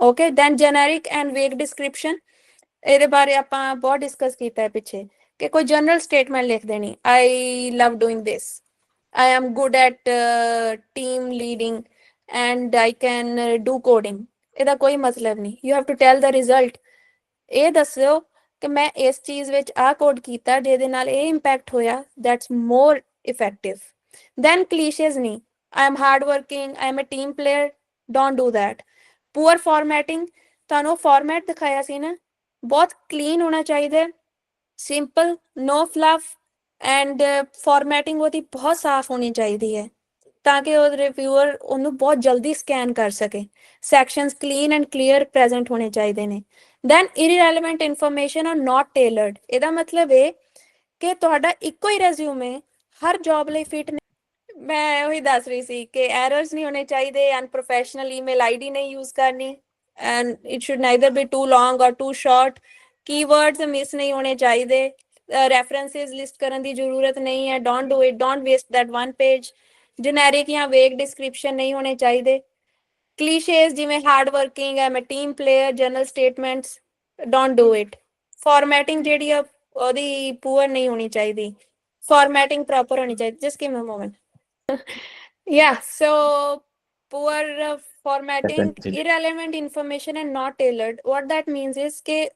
Okay then generic and vague description ਇਹਦੇ ਬਾਰੇ ਆਪਾਂ ਬਹੁਤ ਡਿਸਕਸ ਕੀਤਾ ਹੈ ਪਿੱਛੇ ਕਿ ਕੋਈ ਜਨਰਲ ਸਟੇਟਮੈਂਟ ਲਿਖ ਦੇਣੀ। I love doing this I am good at team leading and I can do coding ਇਹਦਾ ਕੋਈ ਮਤਲਬ ਨਹੀਂ। You have to tell the result ਇਹ ਦੱਸਿਓ ਕਿ ਮੈਂ ਇਸ ਚੀਜ਼ ਵਿੱਚ ਆ ਕੋਡ ਕੀਤਾ ਜਿਹਦੇ ਨਾਲ ਇਹ ਇੰਪੈਕਟ ਹੋਇਆ। That's more effective then cliches ਨਹੀਂ। I am hard working I am a team player don't do that poor formatting ਤੁਹਾਨੂੰ ਫਾਰਮੈਟ ਦਿਖਾਇਆ ਸੀ ਨਾ, ਬਹੁਤ ਕਲੀਨ ਹੋਣਾ ਚਾਹੀਦਾ simple no fluff and formatting ਉਹਦੀ ਬਹੁਤ ਸਾਫ਼ ਹੋਣੀ ਚਾਹੀਦੀ ਹੈ, ਤਾਂ ਕਿ ਉਹ ਰਿਵਿਊਅਰ ਉਹਨੂੰ ਬਹੁਤ ਜਲਦੀ ਸਕੈਨ ਕਰ ਸਕੇ sections clean and clear present ਹੋਣੇ ਚਾਹੀਦੇ ਨੇ then irrelevant information are not tailored ਇਹਦਾ ਮਤਲਬ ਇਹ ਕਿ ਤੁਹਾਡਾ ਇੱਕੋ ਹੀ ਰੈਜ਼ਿਊਮੇ ਹਰ ਜੌਬ ਲਈ ਫਿਟ ਮੈਂ ਉਹੀ ਦੱਸ ਰਹੀ ਸੀ ਕਿ ਐਰਰਸ ਨਹੀਂ ਹੋਣੇ ਚਾਹੀਦੇ ਅਨਪ੍ਰੋਫੈਸ਼ਨਲ ਈਮੇਲ ਆਈਡੀ ਨਹੀਂ ਯੂਜ਼ ਕਰਨੀ and it should neither be too long or too short keywords miss ਨਹੀਂ ਹੋਣੇ ਚਾਹੀਦੇ ਰੈਫਰੈਂਸਸ ਲਿਸਟ ਕਰਨ ਦੀ ਜ਼ਰੂਰਤ ਨਹੀਂ ਹੈ don't do it don't waste that one page generic ਜਾਂ ਵੇਗ ਡਿਸਕ੍ਰਿਪਸ਼ਨ ਨਹੀਂ ਹੋਣੇ ਚਾਹੀਦੇ। ਕਲੀਸ਼ੇਸ ਜਿਵੇਂ hard working am a team player general statements don't do it formatting ਜਿਹੜੀ ਆ, ਉਹਦੀ ਪੂਅਰ ਨਹੀਂ ਹੋਣੀ ਚਾਹੀਦੀ। Formatting ਪ੍ਰੋਪਰ ਹੋਣੀ ਚਾਹੀਦੀ। Just give me a moment yeah so poor uh, formatting Definitely. irrelevant information and not tailored. What that means is ਕਿ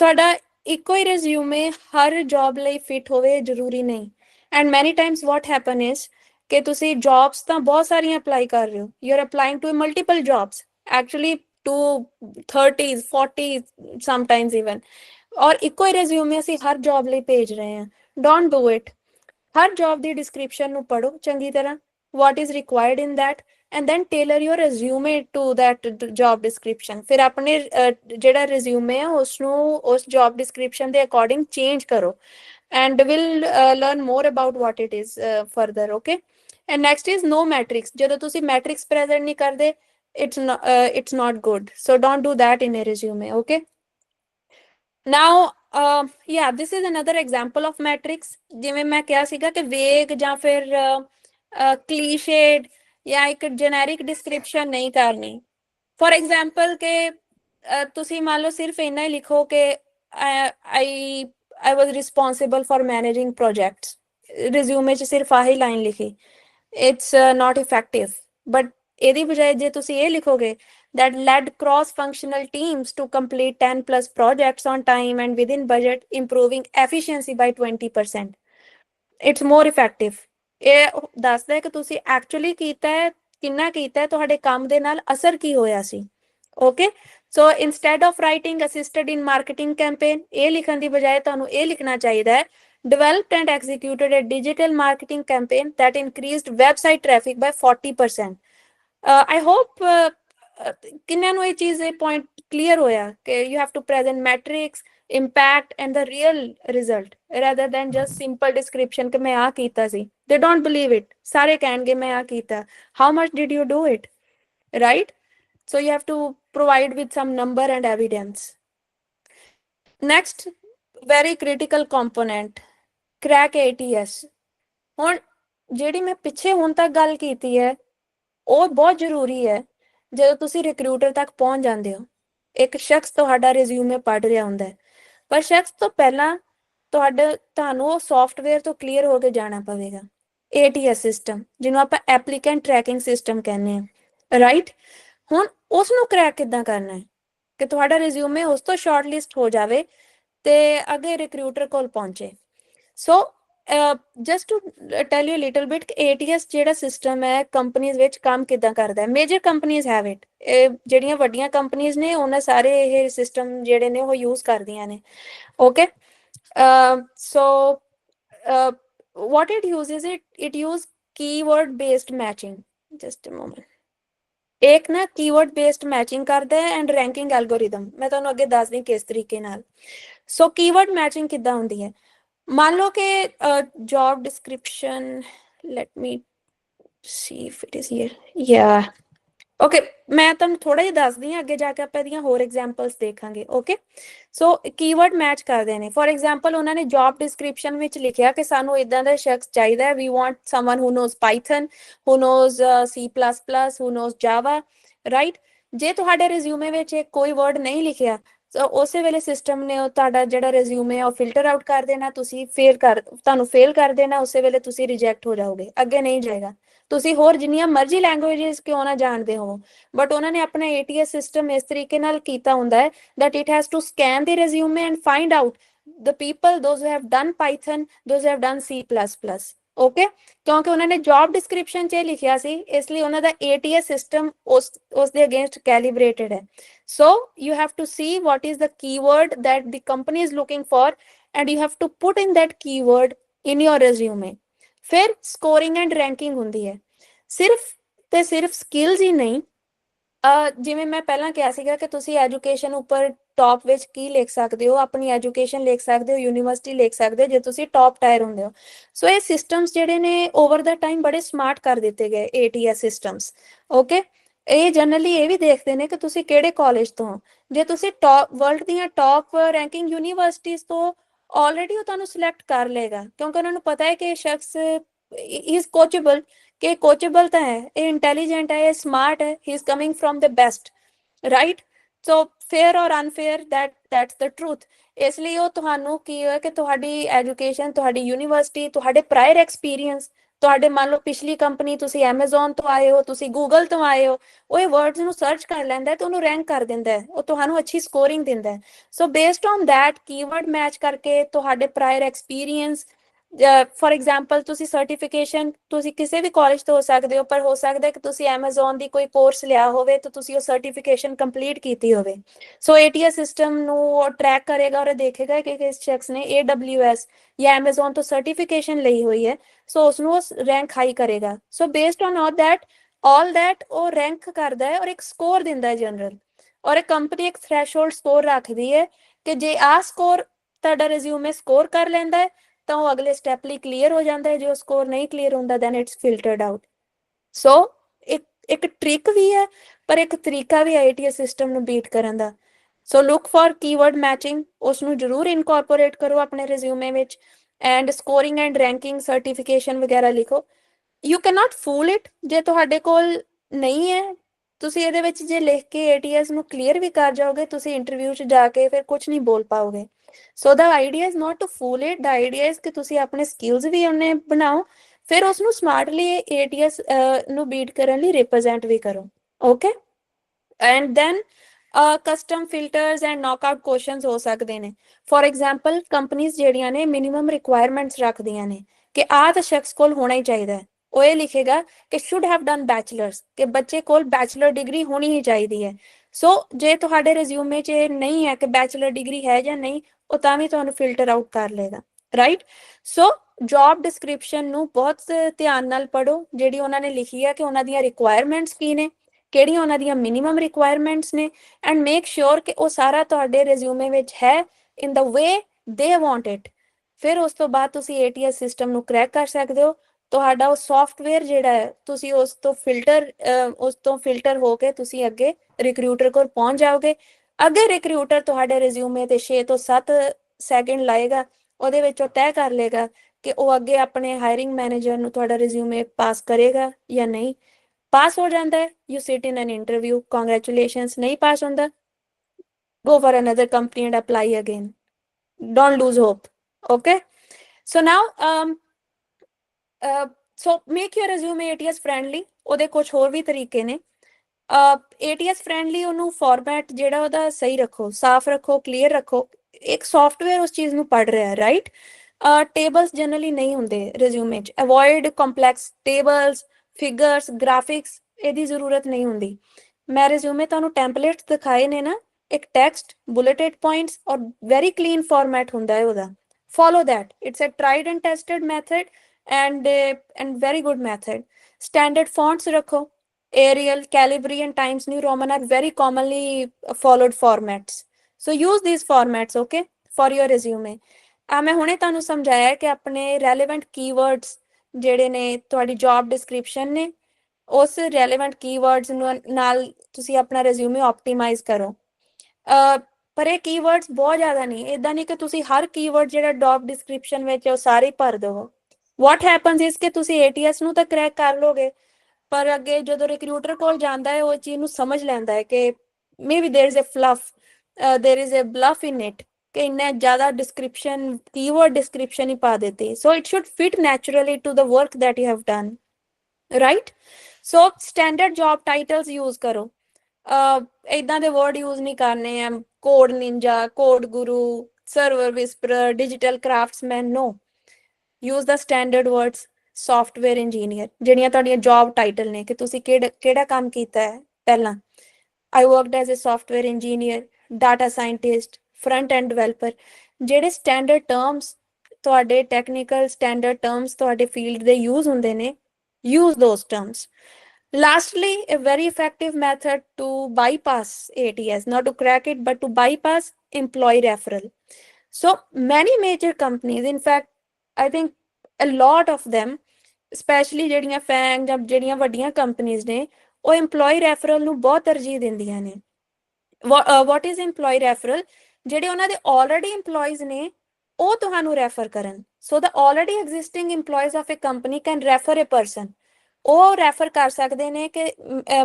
ਤੁਹਾਡਾ ਇੱਕੋ ਹੀ ਰਿਜ਼ਿਊਮੇ ਹਰ ਜੌਬ ਲਈ ਫਿਟ ਹੋਵੇ ਜ਼ਰੂਰੀ ਨਹੀਂ and many times what happen is ਕਿ ਤੁਸੀਂ ਜੌਬਸ ਤਾਂ ਬਹੁਤ ਸਾਰੀਆਂ ਅਪਲਾਈ ਕਰ ਰਹੇ ਹੋ you are applying to multiple jobs actually to 30s 40s sometimes even or ਇੱਕੋ ਹੀ ਰਿਜ਼ਿਊਮੇ ਅਸੀਂ ਹਰ ਜੌਬ ਲਈ ਭੇਜ ਰਹੇ ਹਾਂ ਡੋਨਟ ਡੂ ਇਟ ਹਰ ਜੌਬ ਦੀ ਡਿਸਕ੍ਰਿਪਸ਼ਨ ਨੂੰ ਪੜੋ ਚੰਗੀ ਤਰ੍ਹਾਂ what is required in that and then tailor your resume to that job description ਫਿਰ ਆਪਣੇ ਜਿਹੜਾ ਰਿਜ਼ਿਊਮੇ ਹੈ ਉਸ ਨੂੰ ਉਸ ਜੌਬ ਡਿਸਕ੍ਰਿਪਸ਼ਨ ਦੇ ਅਕੋਰਡਿੰਗ ਚੇਂਜ ਕਰੋ and will learn more about what it is further okay and next is no metrics ਜਦੋਂ ਤੁਸੀਂ ਮੈਟ੍ਰਿਕਸ ਪ੍ਰੈਜ਼ੈਂਟ ਨਹੀਂ ਕਰਦੇ it's not uh, it's not good so don't do that in a resume okay now uh, yeah this is another example of ਜਿਵੇਂ ਮੈਂ ਕਿਹਾ ਸੀਗਾ ਕਿ ਵੇਗ ਜਾਂ ਫਿਰ ਕਲੀਸ਼ੇਡ ਜਾਂ ਇੱਕ ਜੈਨਰਿਕ ਡਿਸਕ੍ਰਿਪਸ਼ਨ ਨਹੀਂ ਕਰਨੀ। ਫੋਰ ਐਗਜ਼ਾਮਪਲ ਕਿ ਤੁਸੀਂ ਮੰਨ ਲਓ ਸਿਰਫ ਇੰਨਾ ਹੀ ਲਿਖੋ ਕਿ I I was responsible for managing projects resume 'ਚ ਸਿਰਫ ਆਹੀ ਲਾਈਨ ਲਿਖੀ। ਇਟਸ ਨਾਟ ਇਫੈਕਟਿਵ ਬਟ ਇਹਦੀ ਬਜਾਏ ਜੇ ਤੁਸੀਂ ਇਹ ਲਿਖੋਗੇ that led cross functional teams to complete 10 plus projects on time and within budget improving efficiency by 20% it's more effective ਇਹ ਦੱਸਦਾ ਹੈ ਕਿ ਤੁਸੀਂ ਐਕਚੁਅਲੀ ਕੀਤਾ ਹੈ ਕਿੰਨਾ ਕੀਤਾ ਹੈ ਤੁਹਾਡੇ ਕੰਮ ਦੇ ਨਾਲ ਅਸਰ ਕੀ ਹੋਇਆ ਸੀ okay so instead of writing assisted in marketing campaign ਇਹ ਲਿਖਣ ਦੀ ਬਜਾਏ ਤੁਹਾਨੂੰ ਇਹ ਲਿਖਣਾ ਚਾਹੀਦਾ ਹੈ developed and executed a digital marketing campaign that increased website traffic by 40% uh, i hope uh, uh, ਕਿੰਨਿਆਂ ਨੂੰ ਇਹ ਚੀਜ਼ ਇਹ ਪੁਆਇੰਟ ਕਲੀਅਰ ਹੋਇਆ ਕਿ you have to present metrics impact and the real result rather than just simple description ਕਿ ਮੈਂ ਆ ਕੀਤਾ ਸੀ they don't believe it ਸਾਰੇ ਕਹਿਣਗੇ ਮੈਂ ਆ ਕੀਤਾ how much did you do it right so you have to provide with some number and evidence next very critical component crack ats ਹੁਣ ਜਿਹੜੀ ਮੈਂ ਪਿੱਛੇ ਹੁਣ ਤੱਕ ਗੱਲ ਕੀਤੀ ਹੈ ਉਹ ਬਹੁਤ ਜ਼ਰੂਰੀ ਹੈ ਜਦੋਂ ਤੁਸੀਂ ਰਿਕਰੂਟਰ ਤੱਕ ਪਹੁੰਚ ਜਾਂਦੇ ਹੋ, ਇੱਕ ਸ਼ਖਸ ਤੁਹਾਡਾ ਰਿਜ਼ਿਊਮੇ ਪੜ੍ਹ ਰਿਹਾ ਹੁੰਦਾ ਹੈ। ਪਰ ਸ਼ਖਸ ਤੋਂ ਪਹਿਲਾਂ ਤੁਹਾਡਾ, ਤੁਹਾਨੂੰ ਉਹ ਸੌਫਟਵੇਅਰ ਤੋਂ ਕਲੀਅਰ ਹੋ ਕੇ ਜਾਣਾ ਪਵੇਗਾ। ATS ਸਿਸਟਮ ਜਿਹਨੂੰ ਆਪਾਂ ਐਪਲੀਕੈਂਟ ਟਰੈਕਿੰਗ ਸਿਸਟਮ ਕਹਿੰਦੇ ਆ ਰਾਈਟ ਹੁਣ ਉਸ ਨੂੰ ਕ੍ਰੈਕ ਕਿੱਦਾਂ ਕਰਨਾ ਹੈ? ਕਿ ਤੁਹਾਡਾ ਰਿਜ਼ਿਊਮੇ ਉਸ ਤੋਂ ਸ਼ਾਰਟਲਿਸਟ ਹੋ ਜਾਵੇ ਤੇ ਅੱਗੇ ਰਿਕਰੂਟਰ ਕੋਲ ਪਹੁੰਚੇ। So just to tell you little bit ATS ਜਿਹੜਾ ਸਿਸਟਮ ਹੈ ਕੰਪਨੀਆਂ ਵਿੱਚ ਕੰਮ ਕਿੱਦਾਂ ਕਰਦਾ ਹੈ? ਮੇਜਰ ਕੰਪਨੀਆਂ ਹੈਵ ਇਟ ਜਿਹੜੀਆਂ ਵੱਡੀਆਂ ਕੰਪਨੀਆਂ ਨੇ, ਉਹਨਾਂ ਸਾਰੇ ਇਹ ਸਿਸਟਮ ਜਿਹੜੇ ਨੇ, ਉਹ ਯੂਜ਼ ਕਰਦੀਆਂ ਨੇ। Okay so what it uses it it use keyword based matching. Just a moment. ਇੱਕ ਨਾ ਕੀਵਰਡ ਬੇਸਡ ਮੈਚਿੰਗ ਕਰਦਾ ਹੈ ਐਂਡ ਰੈਂਕਿੰਗ ਐਲਗੋਰਿਦਮ ਮੈਂ ਤੁਹਾਨੂੰ ਅੱਗੇ ਦੱਸਦੀ ਕਿਸ ਤਰੀਕੇ ਨਾਲ। ਸੋ ਕੀਵਰਡ ਮੈਚਿੰਗ ਕਿੱਦਾਂ ਹੁੰਦੀ ਹੈ? ਮੰਨ ਲਓ ਕਿ job description let me see if it is here. Yeah. Okay ਮੈਂ ਤੁਹਾਨੂੰ ਥੋੜਾ ਜਿਹਾ ਦੱਸਦੀ ਹਾਂ ਅੱਗੇ ਜਾ ਕੇ ਆਪਾਂ ਇਹਦੀਆਂ ਹੋਰ ਐਗਜ਼ਾਮਪਲਸ ਦੇਖਾਂਗੇ ਓਕੇ ਸੋ ਕੀਵਰਡ ਮੈਚ ਕਰਦੇ ਨੇ ਫੋਰ ਐਗਜ਼ਾਮਪਲ ਉਹਨਾਂ ਨੇ ਜੌਬ ਡਿਸਕ੍ਰਿਪਸ਼ਨ ਵਿੱਚ ਲਿਖਿਆ ਕਿ ਸਾਨੂੰ ਇਦਾਂ ਦਾ ਸ਼ਖਸ ਚਾਹੀਦਾ ਹੈ we want someone who knows Python who knows C++, who knows Java, right? ਜੇ ਤੁਹਾਡੇ ਰਿਜ਼ਿਊਮੇ ਵਿੱਚ ਕੋਈ ਵਰਡ ਨਹੀਂ ਲਿਖਿਆ ਤਾਂ ਉਸੇ ਵੇਲੇ ਸਿਸਟਮ ਨੇ ਉਹ ਤੁਹਾਡਾ ਜਿਹੜਾ ਰਿਜ਼ਿਊਮੇ ਆ, ਉਹ ਫਿਲਟਰ ਆਊਟ ਕਰ ਦੇਣਾ, ਤੁਸੀਂ ਫੇਲ ਕਰ, ਤੁਹਾਨੂੰ ਫੇਲ ਕਰ ਦੇਣਾ, ਉਸੇ ਵੇਲੇ ਤੁਸੀਂ ਰਿਜੈਕਟ ਹੋ ਜਾਓਗੇ, ਅੱਗੇ ਨਹੀਂ ਜਾਏਗਾ। ਤੁਸੀਂ ਹੋਰ ਜਿੰਨੀਆਂ ਮਰਜ਼ੀ ਲੈਂਗੁਏਜਸ ਕਿਉਂ ਨਾ ਜਾਣਦੇ ਹੋ ਬਟ ਉਹਨਾਂ ਨੇ ਆਪਣਾ ATS ਸਿਸਟਮ ਇਸ ਤਰੀਕੇ ਨਾਲ ਕੀਤਾ ਹੁੰਦਾ ਹੈ that it has to scan the resume and find out the people, those who have done python, those who have done c++ okay ਕਿਉਂਕਿ ਉਹਨਾਂ ਨੇ ਜੌਬ ਡਿਸਕ੍ਰਿਪਸ਼ਨ 'ਚ ਇਹ ਲਿਖਿਆ ਸੀ ਇਸ ਲਈ ਉਹਨਾਂ ਦਾ ATS ਸਿਸਟਮ ਉਸ ਉਸ ਦੇ ਅਗੇਂਸਟ ਕੈਲੀਬ੍ਰੇਟਡ ਹੈ so, you have to see what is the keyword that the company is looking for and you have to put in that keyword in your resume ਫਿਰ ਸਕੋਰਿੰਗ ਐਂਡ ਰੈਂਕਿੰਗ ਹੁੰਦੀ ਹੈ ਸਿਰਫ ਤੇ ਸਿਰਫ ਸਕਿੱਲਸ ਹੀ ਨਹੀਂ ਅ ਜਿਵੇਂ ਮੈਂ ਪਹਿਲਾਂ ਕਿਹਾ ਸੀਗਾ ਕਿ ਤੁਸੀਂ ਐਜੂਕੇਸ਼ਨ ਉੱਪਰ ਟੌਪ ਵਿੱਚ ਕੀ ਲਿਖ ਸਕਦੇ ਹੋ? ਆਪਣੀ ਐਜੂਕੇਸ਼ਨ ਲਿਖ ਸਕਦੇ ਹੋ? ਯੂਨੀਵਰਸਿਟੀ ਲਿਖ ਸਕਦੇ ਹੋ? ਜੇ ਤੁਸੀਂ ਟੌਪ ਟਾਇਰ ਹੁੰਦੇ ਹੋ। ਸੋ ਇਹ ਸਿਸਟਮਸ ਜਿਹੜੇ ਨੇ ਓਵਰ ਦਾ ਟਾਈਮ ਬੜੇ ਸਮਾਰਟ ਕਰ ਦਿੱਤੇ ਗਏ ATS ਸਿਸਟਮਸ ਓਕੇ ਇਹ ਜਨਰਲੀ ਇਹ ਵੀ ਦੇਖਦੇ ਨੇ ਕਿ ਤੁਸੀਂ ਕਿਹੜੇ ਕਾਲਜ ਤੋਂ ਜੇ ਤੁਸੀਂ ਟੌਪ ਵਰਲਡ ਦੀਆਂ ਟੌਪ ਰੈਂਕਿੰਗ ਯੂਨੀਵਰਸਿਟੀਆਂ ਤੋਂ ਆਲਰੇਡੀ ਉਹ ਤੁਹਾਨੂੰ ਸਿਲੈਕਟ ਕਰ ਲਏਗਾ। ਕਿਉਂਕਿ ਉਹਨਾਂ ਨੂੰ ਪਤਾ ਹੈ ਕਿ ਇਹ ਸ਼ਖਸ ਇਜ਼ ਕੋਚੇਬਲ ਕਿ ਕੋਚੇਬਲ ਤਾਂ ਹੈ, ਇਹ ਇੰਟੈਲੀਜੈਂਟ ਹੈ, ਇਹ ਸਮਾਰਟ ਹੈ he is coming from the best right so fair or unfair that that's the truth ਇਸ ਲਈ ਉਹ ਤੁਹਾਨੂੰ ਕੀ ਹੈ ਕਿ ਤੁਹਾਡੀ ਐਜੂਕੇਸ਼ਨ ਤੁਹਾਡੀ ਯੂਨੀਵਰਸਿਟੀ ਤੁਹਾਡੇ ਪ੍ਰਾਇਰ ਐਕਸਪੀਰੀਅੰਸ ਤੁਹਾਡੇ ਮੰਨ ਲਓ ਪਿਛਲੀ ਕੰਪਨੀ ਤੁਸੀਂ Amazon ਤੋਂ ਆਏ ਹੋ, ਤੁਸੀਂ Google ਤੋਂ ਆਏ ਹੋ, ਉਹ ਇਹ ਵਰਡਸ ਨੂੰ ਸਰਚ ਕਰ ਲੈਂਦਾ ਹੈ ਤੇ ਉਹਨੂੰ ਰੈਂਕ ਕਰ ਦਿੰਦਾ ਹੈ, ਉਹ ਤੁਹਾਨੂੰ ਅੱਛੀ ਸਕੋਰਿੰਗ ਦਿੰਦਾ ਹੈ। So based on that keyword match ਕਰਕੇ ਤੁਹਾਡੇ ਪ੍ਰਾਇਰ ਐਕਸਪੀਰੀਅੰਸ ਫੋਰ ਐਗਜ਼ਾਮਪਲ ਤੁਸੀਂ ਸਰਟੀਫਿਕੇਸ਼ਨ ਤੁਸੀਂ ਕਿਸੇ ਵੀ ਕਾਲਜ ਤੋਂ ਹੋ ਸਕਦੇ ਹੋ, ਪਰ ਹੋ ਸਕਦਾ ਹੈ ਕਿ ਤੁਸੀਂ Amazon ਦੀ ਕੋਈ ਕੋਰਸ ਲਿਆ ਹੋਵੇ ਤਾਂ ਤੁਸੀਂ ਉਹ ਸਰਟੀਫਿਕੇਸ਼ਨ ਕੰਪਲੀਟ ਕੀਤੀ ਹੋਵੇ। ਸੋ ATS ਸਿਸਟਮ ਨੂੰ ਉਹ ਟਰੈਕ ਕਰੇਗਾ ਔਰ ਇਹ ਦੇਖੇਗਾ ਕਿ ਕਿਸ ਸ਼ਖਸ ਨੇ AWS ਜਾਂ Amazon ਤੋਂ ਸਰਟੀਫਿਕੇਸ਼ਨ ਲਈ ਹੋਈ ਹੈ। ਸੋ ਉਸ ਨੂੰ ਰੈਂਕ ਹਾਈ ਕਰੇਗਾ। So based on all that all that ਉਹ ਰੈਂਕ ਕਰਦਾ ਹੈ ਔਰ ਇੱਕ ਸਕੋਰ ਦਿੰਦਾ ਹੈ ਜਨਰਲ ਔਰ ਇਹ ਕੰਪਨੀ ਇੱਕ ਥ੍ਰੈਸ਼ੋਲਡ ਸਕੋਰ ਰੱਖਦੀ ਹੈ ਕਿ ਜੇ ਆ ਸਕੋਰ ਤੁਹਾਡਾ ਰਿਜ਼ਿਊਮੇ ਸਕੋਰ ਕਰ ਲੈਂਦਾ ਹੈ ਤਾਂ ਉਹ ਅਗਲੇ ਸਟੈਪ ਲਈ ਕਲੀਅਰ ਹੋ ਜਾਂਦਾ ਹੈ, ਜੇ ਉਹ ਸਕੋਰ ਨਹੀਂ ਕਲੀਅਰ ਹੁੰਦਾ then it's filtered out so ਇੱਕ ਇੱਕ ਟ੍ਰਿਕ ਵੀ ਹੈ, ਪਰ ਇੱਕ ਤਰੀਕਾ ਵੀ ਹੈ ATS ਸਿਸਟਮ ਨੂੰ ਬੀਟ ਕਰਨ ਦਾ। So look for keyword matching ਉਸ ਨੂੰ ਜ਼ਰੂਰ ਇਨਕੋਰਪੋਰੇਟ ਕਰੋ ਆਪਣੇ ਰਿਜ਼ਿਊਮੇ ਵਿੱਚ and scoring and ranking certification ਵਗੈਰਾ ਲਿਖੋ। You can not fool it ਜੇ ਤੁਹਾਡੇ ਕੋਲ ਨਹੀਂ ਹੈ ਤੁਸੀਂ ਇਹਦੇ ਵਿੱਚ ਜੇ ਲਿਖ ਕੇ ATS ਨੂੰ ਕਲੀਅਰ ਵੀ ਕਰ ਜਾਓਗੇ, ਤੁਸੀਂ ਇੰਟਰਵਿਊ 'ਚ ਜਾ ਕੇ ਫਿਰ ਕੁਝ ਨਹੀਂ ਬੋਲ ਪਾਓਗੇ। So the idea is not to fool it the idea is ਕਿ ਤੁਸੀਂ ਆਪਣੇ ਸਕਿੱਲਸ ਵੀ ਉਹਨੇ ਬਣਾਓ, ਫਿਰ ਉਸ ਨੂੰ ਸਮਾਰਟਲੀ ATS ਨੂੰ ਬੀਟ ਕਰਨ ਲਈ ਰਿਪਰੈਜ਼ੈਂਟ ਵੀ ਕਰੋ। Okay and then custom filters and knockout questions ਹੋ ਸਕਦੇ ਨੇ। ਫੋਰ ਐਗਜ਼ਾਮਪਲ ਕੰਪਨੀਆਂ ਜਿਹੜੀਆਂ ਨੇ ਮਿਨੀਮਮ ਰਿਕੁਆਇਰਮੈਂਟਸ ਰੱਖਦੀਆਂ ਨੇ ਕਿ ਆਹ ਤਾਂ ਸ਼ਖਸ ਕੋਲ ਹੋਣਾ ਹੀ ਚਾਹੀਦਾ ਹੈ। ਉਹ ਇਹ ਲਿਖੇਗਾ ਕਿ ਸ਼ੁੱਡ ਹੈਵ ਡਨ ਬੈਚਲਰਸ ਕਿ ਬੱਚੇ ਕੋਲ ਬੈਚਲਰ ਡਿਗਰੀ ਹੋਣੀ ਹੀ ਚਾਹੀਦੀ ਹੈ। ਸੋ ਜੇ ਤੁਹਾਡੇ ਰਿਜ਼ਿਊਮੇ 'ਚ ਨਹੀਂ ਹੈ ਕਿ ਬੈਚਲਰ ਡਿਗਰੀ ਹੈ ਜਾਂ ਨਹੀਂ, ਉਹ ਤਾਂ ਵੀ ਤੁਹਾਨੂੰ ਫਿਲਟਰ ਆਊਟ ਕਰ ਲੇਗਾ ਰਾਈਟ ਸੋ ਜੌਬ ਡਿਸਕ੍ਰਿਪਸ਼ਨ ਨੂੰ ਬਹੁਤ ਧਿਆਨ ਨਾਲ ਪੜੋ ਜਿਹੜੀ ਉਹਨਾਂ ਨੇ ਲਿਖੀ ਹੈ ਕਿ ਉਹਨਾਂ ਦੀਆਂ ਰਿਕੁਆਇਰਮੈਂਟਸ ਕੀ ਨੇ, ਕਿਹੜੀਆਂ ਉਹਨਾਂ ਦੀਆਂ ਮਿਨੀਮਮ ਰਿਕੁਆਇਰਮੈਂਟਸ ਨੇ ਐਂਡ ਮੇਕ ਸ਼ੋਰ ਕਿ ਉਹ ਸਾਰਾ ਤੁਹਾਡੇ ਰਿਜ਼ਿਊਮੇ ਵਿੱਚ ਹੈ ਇਨ ਦਾ ਵੇ ਦੇ ਵਾਂਟ ਇਟ ਫਿਰ ਉਸ ਤੋਂ ਬਾਅਦ ਤੁਸੀਂ ATS ਸਿਸਟਮ ਨੂੰ ਕ੍ਰੈਕ ਕਰ ਸਕਦੇ ਹੋ ਤੁਹਾਡਾ ਉਹ ਸੌਫਟਵੇਅਰ ਜਿਹੜਾ ਹੈ, ਤੁਸੀਂ ਉਸ ਤੋਂ ਫਿਲਟਰ ਉਸ ਤੋਂ ਫਿਲਟਰ ਹੋ ਕੇ ਤੁਸੀਂ ਅੱਗੇ ਰਿਕਰੂਟਰ ਕੋਲ ਪਹੁੰਚ ਜਾਓਗੇ। ਅੱਗੇ ਰਿਕਰੂਟਰ ਤੁਹਾਡੇ ਰਿਜ਼ਿਊਮੇ ਤੇ 6 ਤੋਂ 7 ਸੈਕਿੰਡ ਲਾਏਗਾ, ਉਹਦੇ ਵਿੱਚ ਉਹ ਤੈਅ ਕਰ ਲੇਗਾ ਕਿ ਉਹ ਅੱਗੇ ਆਪਣੇ ਹਾਇਰਿੰਗ ਮੈਨੇਜਰ ਨੂੰ ਤੁਹਾਡਾ ਰਿਜ਼ਿਊਮੇ ਪਾਸ ਕਰੇਗਾ ਜਾਂ ਨਹੀਂ। ਪਾਸ ਹੋ ਜਾਂਦਾ ਹੈ you sit in an interview congratulations ਨਹੀਂ ਪਾਸ ਹੁੰਦਾ, go for another company and apply again don't lose hope, okay? So now um so so make your resume ATS ਉਹਦੇ ਕੁਝ ਹੋਰ ਵੀ ਤਰੀਕੇ ਨੇ। uh, ATS ਉਹਨੂੰ ਫਾਰਮੈਟ ਜਿਹੜਾ ਉਹਦਾ ਸਹੀ ਰੱਖੋ ਸਾਫ਼ ਰੱਖੋ ਕਲੀਅਰ ਰੱਖੋ ਇੱਕ ਸੌਫਟਵੇਅਰ ਉਸ ਚੀਜ਼ ਨੂੰ ਪੜ ਰਿਹਾ ਹੈ ਰਾਈਟ ਟੇਬਲਸ ਜਨਰਲੀ ਨਹੀਂ ਹੁੰਦੇ ਰਿਜ਼ਿਊਮੇ 'ਚ। Avoid complex tables figures graphics ਇਹਦੀ ਜ਼ਰੂਰਤ ਨਹੀਂ ਹੁੰਦੀ। ਮੈਂ ਰਿਜ਼ਿਊਮੇ ਤੁਹਾਨੂੰ ਟੈਂਪਲੇਟਸ ਦਿਖਾਏ ਨੇ ਨਾ ਇੱਕ text bulleted points or very clean format ਹੁੰਦਾ ਹੈ ਉਹਦਾ। Follow that. It's a tried and tested method and and very good method standard fonts रखो Arial Calibri and Times New Roman are very commonly followed formats so use these formats okay for your resume ਆ ਮੈਂ ਹੁਣੇ ਤੁਹਾਨੂੰ ਸਮਝਾਇਆ ਕਿ ਆਪਣੇ relevant keywords ਜਿਹੜੇ ਨੇ ਤੁਹਾਡੀ ਜੌਬ ਡਿਸਕ੍ਰਿਪਸ਼ਨ ਨੇ ਉਸ ਰੈਲੇਵੈਂਟ ਕੀਵਰਡਸ ਨਾਲ ਤੁਸੀਂ ਆਪਣਾ ਰਿਜ਼ਿਊਮੇ ਆਪਟੀਮਾਈਜ਼ ਕਰੋ ਪਰ ਇਹ ਕੀਵਰਡਸ ਬਹੁਤ ਜ਼ਿਆਦਾ ਨਹੀਂ ਇਦਾਂ ਨਹੀਂ ਕਿ ਤੁਸੀਂ ਹਰ ਕੀਵਰਡ ਜਿਹੜਾ ਜੌਬ ਡਿਸਕ੍ਰਿਪਸ਼ਨ ਵਿੱਚ ਉਹ ਸਾਰੇ ਭਰ ਦਿਓ ਵਾਟ ਹੈਪਨਸ ਇਸ ਕਿ ਤੁਸੀਂ ATS ਨੂੰ ਤਾਂ ਕ੍ਰੈਕ ਕਰ ਲੋਗੇ ਪਰ ਅੱਗੇ ਜਦੋਂ ਰਿਕਰੂਟਰ ਕੋਲ ਜਾਂਦਾ ਹੈ ਉਹ ਚੀਜ਼ ਨੂੰ ਸਮਝ ਲੈਂਦਾ ਹੈ ਕਿ maybe there is a fluff uh, there is a bluff in it ਕਿ ਇੰਨਾ ਜ਼ਿਆਦਾ ਡਿਸਕ੍ਰਿਪਸ਼ਨ ਕੀਵਰਡ ਡਿਸਕ੍ਰਿਪਸ਼ਨ ਹੀ ਪਾ ਦਿੱਤੀ so it should fit naturally to the work that you have done right so standard job titles use ਕਰੋ ਅ ਇਦਾਂ ਦੇ ਵਰਡ ਯੂਜ਼ ਨਹੀਂ ਕਰਨੇ ਆ code ninja code guru server whisperer digital craftsman no use the standard words software engineer ਜਿਹੜੀਆਂ ਤੁਹਾਡੀਆਂ job title ਨੇ ਕਿ ਤੁਸੀਂ ਕਿਹੜਾ ਕਿਹੜਾ ਕੰਮ ਕੀਤਾ ਹੈ ਪਹਿਲਾਂ। I worked as a software engineer data scientist front end developer ਜਿਹੜੇ ਸਟੈਂਡਰਡ ਟਰਮਸ ਤੁਹਾਡੇ ਟੈਕਨੀਕਲ ਸਟੈਂਡਰਡ ਟਰਮਸ ਤੁਹਾਡੇ ਫੀਲਡ ਦੇ ਯੂਜ਼ ਹੁੰਦੇ ਨੇ, use those terms lastly, a very effective method to bypass ats not to crack it, but to bypass employee referral so, many major companies, in fact I think a lot of them specially ਜਿਹੜੀਆਂ FAANG ਜਾਂ ਜਿਹੜੀਆਂ ਵੱਡੀਆਂ ਕੰਪਨੀਆਂ ਨੇ ਉਹ EMPLOYEE referral ਨੂੰ ਬਹੁਤ ਤਰਜੀਹ ਦਿੰਦੀਆਂ ਨੇ ਵਾਟ ਇਜ਼ EMPLOYEE ਰੈਫਰਲ ਜਿਹੜੇ ਉਹਨਾਂ ਦੇ ਆਲਰੇਡੀ EMPLOYEES ਨੇ ਉਹ ਤੁਹਾਨੂੰ ਰੈਫਰ ਕਰਨ so the already existing EMPLOYEES of a company can refer a person ਉਹ ਰੈਫਰ ਕਰ ਸਕਦੇ ਨੇ ਕਿ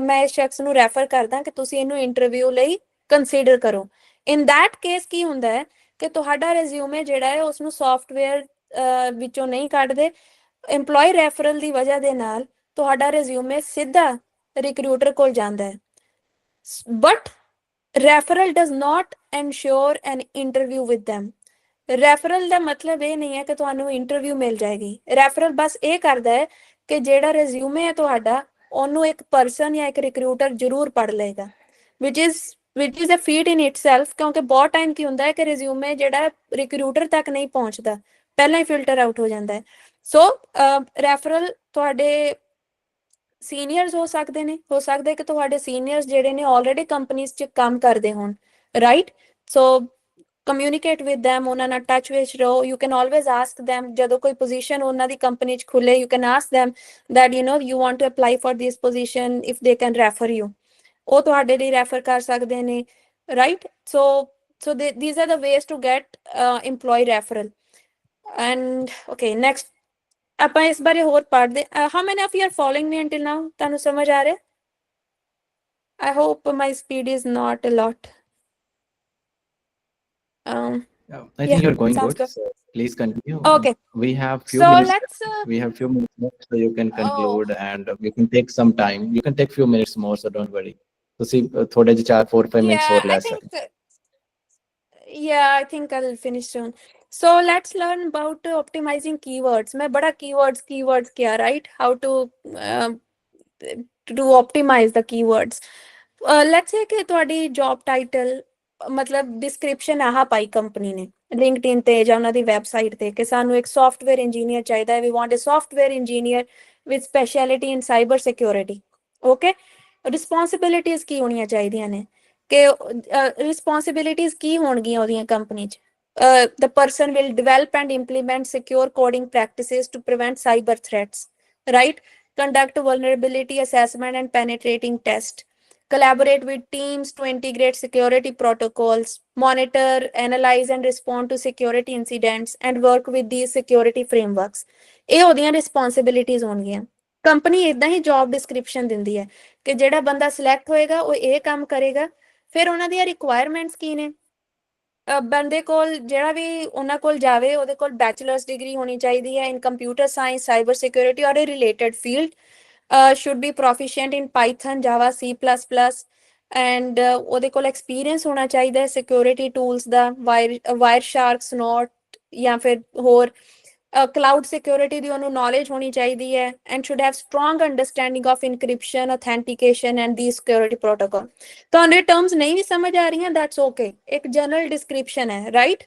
ਮੈਂ ਇਸ ਸ਼ਖਸ ਨੂੰ ਰੈਫਰ ਕਰਦਾ ਕਿ ਤੁਸੀਂ ਇਹਨੂੰ ਇੰਟਰਵਿਊ ਲਈ ਕੰਸੀਡਰ ਕਰੋ ਇਨ ਥੈਟ ਕੇਸ ਕੀ ਹੁੰਦਾ ਹੈ ਕਿ ਤੁਹਾਡਾ ਰੈਜ਼ਿਊਮੇ ਜਿਹੜਾ ਹੈ ਉਸ ਨੂੰ ਸੌਫਟਵੇਅਰ ਵਿੱਚੋਂ ਨਹੀਂ ਕੱਢਦੇ। EMPLOYEE ਰੈਫਰਲ ਦੀ ਵਜ੍ਹਾ ਦੇ ਨਾਲ ਤੁਹਾਡਾ ਰਿਜ਼ਿਊਮੇ ਸਿੱਧਾ ਰਿਕਰੂਟਰ ਕੋਲ ਜਾਂਦਾ ਹੈ। But referral does not ensure an interview with them referral ਦਾ ਮਤਲਬ ਇਹ ਨਹੀਂ ਹੈ ਕਿ ਤੁਹਾਨੂੰ ਇੰਟਰਵਿਊ ਮਿਲ ਜਾਏਗੀ। ਰੈਫਰਲ ਬਸ ਇਹ ਕਰਦਾ ਹੈ ਕਿ ਜਿਹੜਾ ਰਿਜ਼ਿਊਮੇ ਹੈ ਤੁਹਾਡਾ, ਉਹਨੂੰ ਇੱਕ ਪਰਸਨ ਜਾਂ ਇੱਕ ਰਿਕਰੂਟਰ ਜ਼ਰੂਰ ਪੜ ਲਏਗਾ। Which is which is a feat in itself ਕਿਉਂਕਿ ਬਹੁਤ ਟਾਈਮ ਕੀ ਹੁੰਦਾ ਹੈ ਕਿ ਰਿਜ਼ਿਊਮੇ ਜਿਹੜਾ ਰਿਕਰੂਟਰ ਤੱਕ ਨਹੀਂ ਪਹੁੰਚਦਾ। ਪਹਿਲਾਂ ਹੀ ਫਿਲਟਰ ਆਊਟ ਹੋ ਜਾਂਦਾ ਹੈ। ਸੋ ਰੈਫਰਲ ਤੁਹਾਡੇ ਸੀਨੀਅਰਸ ਹੋ ਸਕਦੇ ਨੇ ਹੋ ਸਕਦਾ ਕਿ ਤੁਹਾਡੇ ਸੀਨੀਅਰਸ ਜਿਹੜੇ ਨੇ ਆਲਰੇਡੀ ਕੰਪਨੀਆਂ 'ਚ ਕੰਮ ਕਰਦੇ ਹੋਣ right so communicate with them ਉਹਨਾਂ ਨਾਲ ਟੱਚ ਵਿੱਚ ਰਹੋ। You can always ask them ਜਦੋਂ ਕੋਈ ਪੋਜੀਸ਼ਨ ਉਹਨਾਂ ਦੀ ਕੰਪਨੀ 'ਚ ਖੁੱਲੇ you can ask them that you know you want to apply for this position if they can refer you ਉਹ ਤੁਹਾਡੇ ਲਈ ਰੈਫਰ ਕਰ ਸਕਦੇ ਨੇ right so so they, these are the ways to get employee referral and okay next ਆਪਾਂ ਇਸ ਬਾਰੇ ਹੋਰ ਪੜ੍ਹਦੇ uh, how many of you are following me until now ਤੁਹਾਨੂੰ ਸਮਝ ਆ ਰਿਹਾ I hope my speed is not a lot um Yeah, I Yeah, think you're going sounds good. good. So please continue. okay We have few so minutes. let's uh, We have few minutes left, so you can Oh. conclude and uh, you can take some time. You can take few minutes more, so don't worry. ਤੁਸੀਂ uh, ਥੋੜੇ ਜਿਹੇ ਚਾਰ 4-5 minutes yeah ਹੋਰ ਲੈ I think ਸਕਦੇ uh, yeah I think I'll finish soon so let's learn about uh, optimizing keywords मैं बड़ा keywords keywords किया right how to uh, to optimize the keywords uh, let's say ਕਿ ਤੁਹਾਡੀ job title ਮਤਲਬ description ਆਹ ਪਾਈ company ਨੇ LinkedIn ਤੇ ਜਾਂ ਉਹਨਾਂ ਦੀ ਵੈਬਸਾਈਟ ਤੇ ਕਿ ਸਾਨੂੰ ਇੱਕ ਸੌਫਟਵੇਅਰ ਇੰਜੀਨੀਅਰ ਚਾਹੀਦਾ ਹੈ we want a software engineer with speciality in cyber security okay ਰਿਸਪੌਂਸਿਬਿਲਿਟੀਆਂ ਕੀ ਹੋਣੀਆਂ ਚਾਹੀਦੀਆਂ ਨੇ ਕਿ ਰਿਸਪੌਂਸਿਬਿਲਿਟੀਆਂ ਕੀ ਹੋਣਗੀਆਂ ਉਹਦੀਆਂ ਕੰਪਨੀ 'ਚ the person will develop and implement secure coding practices to prevent cyber threats right conduct vulnerability assessment and penetrating test collaborate with teams to integrate security protocols, monitor, analyze, and respond to security incidents, and work with these security frameworks. ਇਹ ਉਹਦੀਆਂ ਰਿਸਪੌਂਸਿਬਿਲਿਟੀਆਂ ਹੋਣਗੀਆਂ company ਇਦਾਂ ਹੀ job description ਦਿੰਦੀ ਹੈ ਕਿ ਜਿਹੜਾ ਬੰਦਾ ਸਿਲੈਕਟ ਹੋਏਗਾ ਉਹ ਇਹ ਕੰਮ ਕਰੇਗਾ ਫਿਰ ਉਹਨਾਂ ਦੀਆਂ ਰਿਕੁਆਇਰਮੈਂਟਸ ਕੀ ਨੇ ਅਹ ਬੰਦੇ ਕੋਲ ਜਿਹੜਾ ਵੀ ਉਹਨਾਂ ਕੋਲ ਜਾਵੇ ਉਹਦੇ ਕੋਲ ਬੈਚਲਰਸ ਡਿਗਰੀ ਹੋਣੀ ਚਾਹੀਦੀ ਹੈ in computer science cyber security or a related field uh, be be in Python Java C C++, and uh, ਉਹਦੇ ਕੋਲ ਐਕਸਪੀਰੀਅੰਸ ਹੋਣਾ ਚਾਹੀਦਾ ਹੈ ਸਿਕਿਉਰਿਟੀ ਟੂਲਸ ਦਾ ਵਾਇਰ ਵਾਇਰ ਸ਼ਾਰਕ ਸਨੋਟ ਜਾਂ ਫਿਰ ਹੋਰ ਕਲਾਉਡ ਸਿਕਿਉਰਿਟੀ ਦੀ ਉਹਨੂੰ ਨੌਲੇਜ ਹੋਣੀ ਚਾਹੀਦੀ ਹੈ and should have strong understanding of encryption authentication and the security protocol ਤੁਹਾਨੂੰ ਇਹ ਟਰਮਸ ਨਹੀਂ ਵੀ ਸਮਝ ਆ ਰਹੀਆਂ ਦੈਟਸ ਓਕੇ ਇੱਕ ਜਨਰਲ ਡਿਸਕ੍ਰਿਪਸ਼ਨ ਹੈ ਰਾਈਟ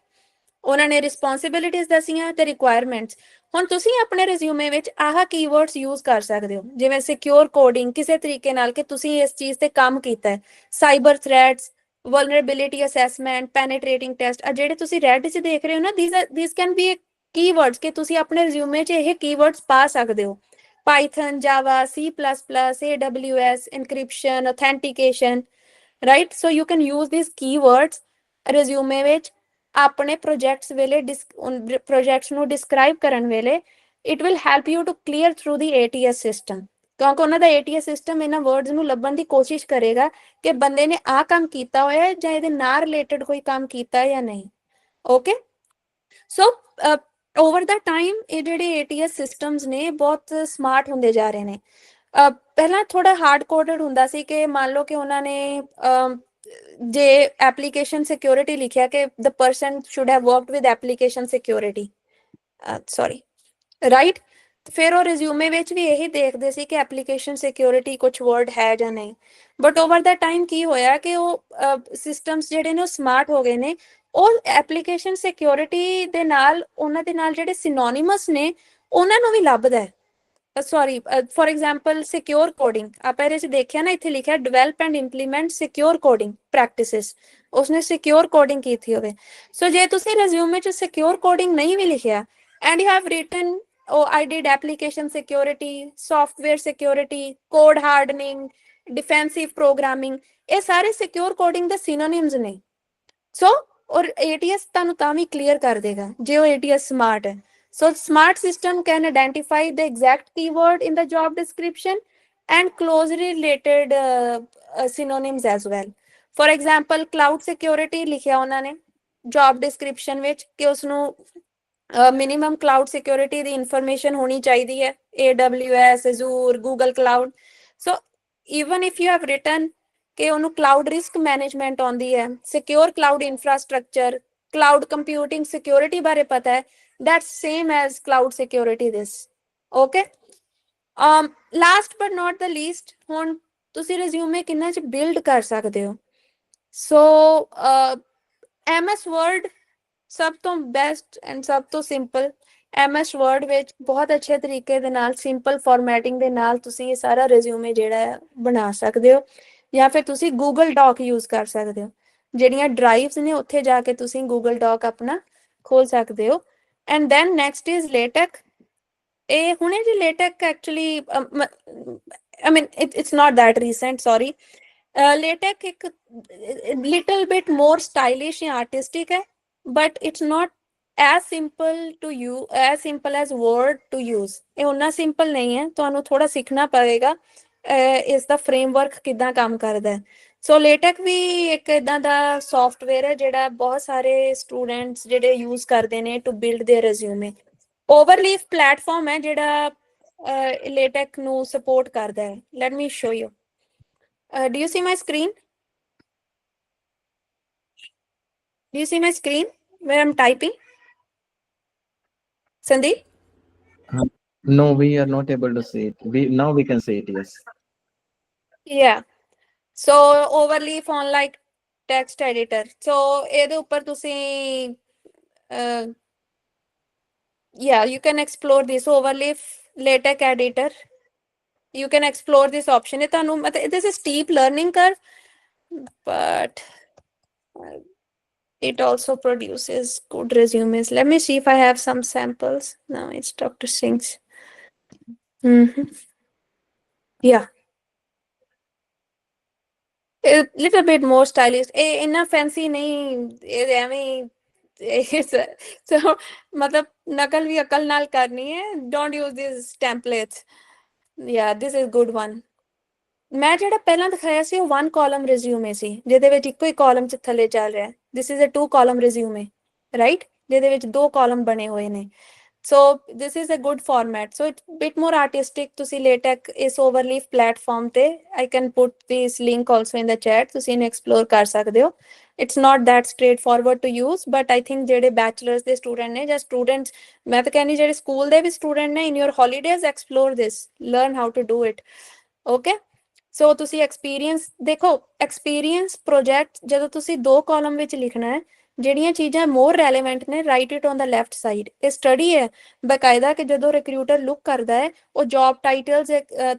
ਉਹਨਾਂ ਨੇ ਰਿਸਪੌਂਸਿਬਿਲਿਟੀਆਂ ਦੱਸੀਆਂ ਤੇ ਰਿਕੁਆਇਰਮੈਂਟਸ ਹੁਣ ਤੁਸੀਂ ਆਪਣੇ ਰਿਜ਼ਿਊਮੇ ਵਿੱਚ ਆਹ ਕੀਵਰਡਸ ਯੂਜ਼ ਕਰ ਸਕਦੇ ਹੋ, ਜਿਵੇਂ ਸਿਕਿਉਰ ਕੋਡਿੰਗ ਕਿਸੇ ਤਰੀਕੇ ਨਾਲ ਕਿ ਤੁਸੀਂ ਇਸ ਚੀਜ਼ ਤੇ ਕੰਮ ਕੀਤਾ ਹੈ। Cyber threats vulnerability assessment penetrating test ਆ ਜਿਹੜੇ ਤੁਸੀਂ ਰੈੱਡ 'ਚ ਦੇਖ ਰਹੇ ਹੋ ਨਾ these these can be keywords ਕਿ ਤੁਸੀਂ ਆਪਣੇ ਰਿਜ਼ਿਊਮੇ 'ਚ ਇਹ ਕੀਵਰਡਸ ਪਾ ਸਕਦੇ ਹੋ। Python, Java, C++, AWS, encryption, authentication, right? So you can use these keywords resume ਵਿੱਚ ਆਪਣੇ ਪ੍ਰੋਜੈਕਟਸ ਵੇਲੇ ਪ੍ਰੋਜੈਕਟਸ ਨੂੰ ਡਿਸਕ੍ਰਾਈਬ ਕਰਨ ਵੇਲੇ it will help you to clear through the ATS system ਕਿਉਂਕਿ ਉਹਨਾਂ ਦਾ ATS ਸਿਸਟਮ ਇਹਨਾਂ ਵਰਡਸ ਨੂੰ ਲੱਭਣ ਦੀ ਕੋਸ਼ਿਸ਼ ਕਰੇਗਾ ਕਿ ਬੰਦੇ ਨੇ ਆਹ ਕੰਮ ਕੀਤਾ ਹੋਇਆ ਹੈ ਜਾਂ ਇਹਦੇ ਨਾਲ ਰਿਲੇਟਡ ਕੋਈ ਕੰਮ ਕੀਤਾ ਹੈ ਜਾਂ ਨਹੀਂ। Okay so over the time ਇਹ ਜਿਹੜੇ ATS ਸਿਸਟਮਸ ਨੇ ਬਹੁਤ ਸਮਾਰਟ ਹੁੰਦੇ ਜਾ ਰਹੇ ਨੇ। ਪਹਿਲਾਂ ਥੋੜਾ ਹਾਰਡ ਕੋਡਡ ਹੁੰਦਾ ਸੀ ਕਿ ਮੰਨ ਲਓ ਕਿ ਉਹਨਾਂ ਨੇ ਜੇ ਐਪਲੀਕੇਸ਼ਨ ਸਿਕਿਉਰਿਟੀ ਲਿਖਿਆ ਕਿ the person should have worked with application security sorry right ਫਿਰ ਉਹ ਰਿਜ਼ਿਊਮੇ ਵਿੱਚ ਵੀ ਇਹੀ ਦੇਖਦੇ ਸੀ ਕਿ ਐਪਲੀਕੇਸ਼ਨ ਸਿਕਿਉਰਿਟੀ ਕੁਝ ਵਰਡ ਹੈ ਜਾਂ ਨਹੀਂ। ਬਟ ਓਵਰ ਦਾ ਟਾਈਮ ਕੀ ਹੋਇਆ ਕਿ ਉਹ ਸਿਸਟਮਸ ਜਿਹੜੇ ਨੇ ਉਹ ਸਮਾਰਟ ਹੋ ਗਏ ਨੇ। ਉਹ ਐਪਲੀਕੇਸ਼ਨ ਸਿਕਿਉਰਿਟੀ ਦੇ ਨਾਲ, ਉਹਨਾਂ ਦੇ ਨਾਲ ਜਿਹੜੇ ਸਿਨੋਨਿਮਸ ਨੇ, ਉਹਨਾਂ ਨੂੰ ਵੀ ਲੱਭਦਾ ਹੈ। Sorry for example secure coding ਆਪਾਂ ਇਹਦੇ 'ਚ ਦੇਖਿਆ ਨਾ, ਇੱਥੇ ਲਿਖਿਆ develop and implement secure coding practices ਉਸਨੇ ਸਿਕਿਉਰ ਕੋਡਿੰਗ ਕੀਤੀ ਹੋਵੇ। ਸੋ ਜੇ ਤੁਸੀਂ ਰਿਜ਼ਿਊਮੇ 'ਚ ਸਿਕਿਉਰ ਕੋਡਿੰਗ ਨਹੀਂ ਵੀ ਲਿਖਿਆ and you have written oh i did application security, software security, code hardening, defensive programming, ਇਹ ਸਾਰੇ ਸਿਕਿਉਰ ਕੋਡਿੰਗ ਦੇ ਸਿਨੋਨਿਮਸ ਨੇ। ਸੋ ਔਰ ATS ਤੁਹਾਨੂੰ ਤਾਂ ਵੀ ਕਲੀਅਰ ਕਰ ਦੇਗਾ ਜੇ ਉਹ ATS ਸਮਾਰਟ ਹੈ so smart system can identify the exact keyword in the job description and closely related uh, uh, synonyms as well for example cloud security ਲਿਖਿਆ ਉਹਨਾਂ ਨੇ job description ਵਿੱਚ ਕਿ ਉਸ ਨੂੰ ਮਿਨੀਮਮ ਕਲਾਉਡ ਸਿਕਿਉਰਿਟੀ ਦੀ information ਹੋਣੀ ਚਾਹੀਦੀ ਹੈ AWS Azure Google Cloud so even if you have written ਕਿ ਉਹਨੂੰ ਕਲਾਊਡ ਰਿਸਕ ਮੈਨੇਜਮੈਂਟ ਆਉਂਦੀ ਹੈ secure cloud infrastructure cloud computing security ਬਾਰੇ ਪਤਾ ਹੈ, that's same as cloud security this, okay? Um last but not the least, ਹੁਣ ਤੁਸੀਂ resume ਕਿੰਨਾ ਚ ਬਿਲਡ ਕਰ ਸਕਦੇ ਹੋ? ਸੋ ਐਮਐਸ ਵਰਡ ਸਭ ਤੋਂ ਬੈਸਟ ਐਂਡ ਸਭ ਤੋਂ ਸਿੰਪਲ ਐਮਐਸ ਵਰਡ ਵਿੱਚ ਬਹੁਤ ਅੱਛੇ ਤਰੀਕੇ ਦੇ ਨਾਲ ਸਿੰਪਲ ਫਾਰਮੈਟਿੰਗ ਦੇ ਨਾਲ ਤੁਸੀਂ ਇਹ ਸਾਰਾ ਰਿਜ਼ਿਊਮੇ ਜਿਹੜਾ ਬਣਾ ਸਕਦੇ ਹੋ। ਜਾਂ ਫਿਰ ਤੁਸੀਂ ਗੂਗਲ ਡਾਕ ਯੂਜ਼ ਕਰ ਸਕਦੇ ਹੋ ਜਿਹੜੀਆਂ ਡਰਾਈਵਸ ਨੇ ਉੱਥੇ ਜਾ ਕੇ ਤੁਸੀਂ ਗੂਗਲ ਡਾਕ ਆਪਣਾ ਖੋਲ ਸਕਦੇ ਹੋ and then next is LaTeX ਇਹ ਹੁਣੇ ਜੀ LaTeX actually I mean, it, it's not that recent, sorry. Uh, LaTeX ਇੱਕ little bit more stylish ਜਾਂ artistic ਹੈ, but it's not as simple to you, as simple as Word to use. ਇਹ ਉਨਾ simple ਨਹੀਂ ਹੈ, ਤੁਹਾਨੂੰ ਥੋੜਾ ਸਿੱਖਣਾ ਪਵੇਗਾ ਇਸ ਦਾ ਫਰੇਮਵਰਕ ਕਿਦਾਂ ਕੰਮ ਕਰਦਾ ਹੈ। ਸੋ LaTeX ਵੀ ਇੱਕ ਇਦਾਂ ਦਾ ਸੌਫਟਵੇਅਰ ਹੈ ਜਿਹੜਾ ਬਹੁਤ ਸਾਰੇ ਸਟੂਡੈਂਟਸ ਜਿਹੜੇ ਯੂਜ਼ ਕਰਦੇ ਨੇ to build their resume. Overleaf platform ਹੈ ਜਿਹੜਾ ਲੇਟੈਕ ਨੂੰ ਸਪੋਰਟ ਕਰਦਾ ਹੈ let me show you do you see my screen do you see my screen where i'm typing sandeep No, we are not able to see it. We now we can see it. Yes. yeah so overleaf on like text editor so ਇਹਦੇ ਉੱਪਰ ਤੁਸੀਂ uh, yeah you can explore this overleaf latex editor you can explore this option ਇਹ ਤੁਹਾਨੂੰ ਮਤਲਬ this is steep learning curve but uh, it also produces good resumes let me see if i have some samples no it's dr singh's hmm yeah A little bit more ਇਹ ਇੰਨਾ fancy ਨਹੀਂ, ਇਹ ਐਵੇਂ ਹੀ ਮਤਲਬ ਨਕਲ ਵੀ ਅਕਲ ਨਾਲ ਕਰਨੀ ਹੈ। ਡੋਂਟ ਯੂਜ਼ ਥਿਸ ਟੈਂਪਲੇਟਸ ਯਾ ਥਿਸ ਇਜ਼ ਗੁੱਡ ਵਨ ਮੈਂ ਜਿਹੜਾ ਪਹਿਲਾਂ ਦਿਖਾਇਆ ਸੀ, ਉਹ ਵਨ ਕਾਲਮ ਰਿਜ਼ਿਊਮੇ ਸੀ, ਜਿਹਦੇ ਵਿੱਚ ਇੱਕੋ ਹੀ ਕਾਲਮ ਚ ਥੱਲੇ ਚੱਲ ਰਿਹਾ। This is a two column resume right ਜਿਹਦੇ ਵਿੱਚ ਦੋ ਕਾਲਮ ਬਣੇ ਹੋਏ ਨੇ। So this is a good format. So it's a bit more artistic to see LaTeX ਇਸ overleaf platform ਤੇ I can put this link also in the chat ਤੁਸੀਂ ਇਹਨੂੰ explore ਕਰ ਸਕਦੇ ਹੋ it's not that straightforward to use but I think ਜਿਹੜੇ bachelors ਦੇ student ਨੇ ਜਾਂ ਸਟੂਡੈਂਟਸ ਮੈਂ ਤਾਂ ਕਹਿੰਦੀ ਜਿਹੜੇ ਸਕੂਲ ਦੇ ਵੀ ਸਟੂਡੈਂਟ ਨੇ in your holidays explore this learn how to do it okay so ਤੁਸੀਂ ਐਕਸਪੀਰੀਅੰਸ ਦੇਖੋ ਐਕਸਪੀਰੀਅੰਸ ਪ੍ਰੋਜੈਕਟ ਜਦੋਂ ਤੁਸੀਂ ਦੋ ਕਾਲਮ ਵਿੱਚ ਲਿਖਣਾ ਹੈ ਜਿਹੜੀਆਂ ਚੀਜ਼ਾਂ ਮੋਰ ਰੈਲੇਵੈਂਟ ਨੇ write it on the left side ਇਹ ਸਟੱਡੀ ਹੈ, ਬਕਾਇਦਾ ਕਿ ਜਦੋਂ ਰਿਕਰੂਟਰ ਲੁੱਕ ਕਰਦਾ ਹੈ, ਉਹ ਜੌਬ ਟਾਈਟਲਸ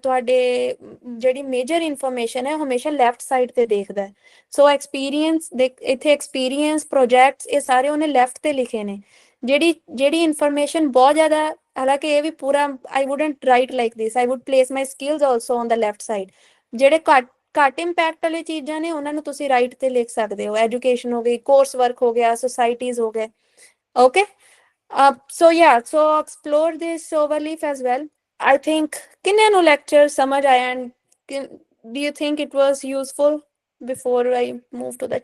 ਤੁਹਾਡੇ ਜਿਹੜੀ ਮੇਜਰ ਇਨਫੋਰਮੇਸ਼ਨ ਹੈ ਹਮੇਸ਼ਾ ਲੈਫਟ ਸਾਈਡ ਤੇ ਦੇਖਦਾ ਹੈ। ਸੋ ਐਕਸਪੀਰੀਅੰਸ ਇੱਥੇ ਐਕਸਪੀਰੀਅੰਸ ਪ੍ਰੋਜੈਕਟਸ ਇਹ ਸਾਰੇ ਉਹਨੇ ਲੈਫਟ ਤੇ ਲਿਖੇ ਨੇ। ਜਿਹੜੀ ਜਿਹੜੀ ਇਨਫੋਰਮੇਸ਼ਨ ਬਹੁਤ ਜ਼ਿਆਦਾ, ਹਾਲਾਂਕਿ ਇਹ ਵੀ ਪੂਰਾ I wouldn't write like this I would place my skills also on the left side ਜਿਹੜੇ ਘੱਟ ਘੱਟ ਇੰਪੈਕਟ ਵਾਲੇ ਚੀਜ਼ਾਂ ਨੇ ਉਹਨਾਂ ਨੂੰ ਤੁਸੀਂ ਰਾਈਟ ਤੇ ਲਿਖ ਸਕਦੇ ਹੋ। ਐਜੂਕੇਸ਼ਨ ਹੋ ਗਈ ਕੋਰਸ ਵਰਕ ਹੋ ਗਿਆ ਸੋਸਾਇਟੀਜ਼ ਹੋ ਗਏ। Okay so yeah so explore this Overleaf as well I think ਕਿੰਨਿਆਂ ਨੂੰ ਲੈਕਚਰ ਸਮਝ ਆਇਆ and can, do you think it was useful before I move to the?